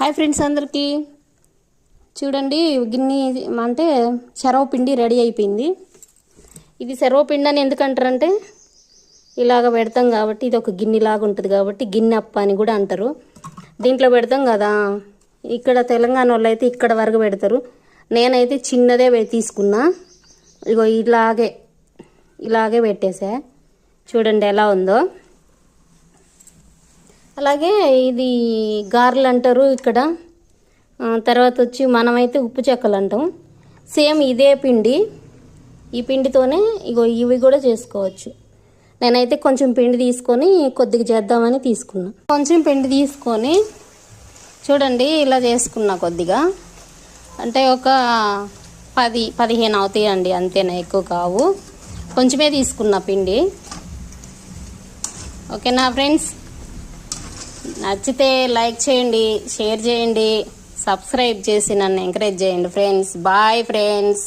Hi friends అందరికీ. చూడండి గిన్నె అంటే పిండి రెడీ అయిపోయింది. ఇది పిండి అని ఎందుకంటారంటే ఇలాగ పెడతాం కాబట్టి ఇది ఒక గిన్నెలాగా ఉంటుంది కాబట్టి గిన్నె అప్ప అని కూడా అంటారు. దీంట్లో పెడతాం కదా ఇక్కడ తెలంగాణ వాళ్ళు అయితే ఇక్కడ వరకు పెడతారు. నేనైతే చిన్నదే తీసుకున్నా. ఇగో ఇలాగే ఇలాగే పెట్టేసా. చూడండి ఎలా ఉందో. అలాగే ఇది గారెలు అంటారు ఇక్కడ. తర్వాత వచ్చి మనమైతే ఉప్పు చెక్కలు అంటాం. సేమ్ ఇదే పిండి. ఈ పిండితోనే ఇగో ఇవి కూడా చేసుకోవచ్చు. నేనైతే కొంచెం పిండి తీసుకొని కొద్దిగా చేద్దామని తీసుకున్నా. కొంచెం పిండి తీసుకొని చూడండి ఇలా చేసుకున్నా కొద్దిగా. అంటే ఒక పది పదిహేను అవుతాయండి అంతేనా ఎక్కువ కావు. కొంచెమే తీసుకున్నా పిండి. ఓకేనా ఫ్రెండ్స్? నచ్చితే లైక్ చేయండి షేర్ చేయండి సబ్స్క్రైబ్ చేసి నన్ను ఎంకరేజ్ చేయండి ఫ్రెండ్స్. Bye friends.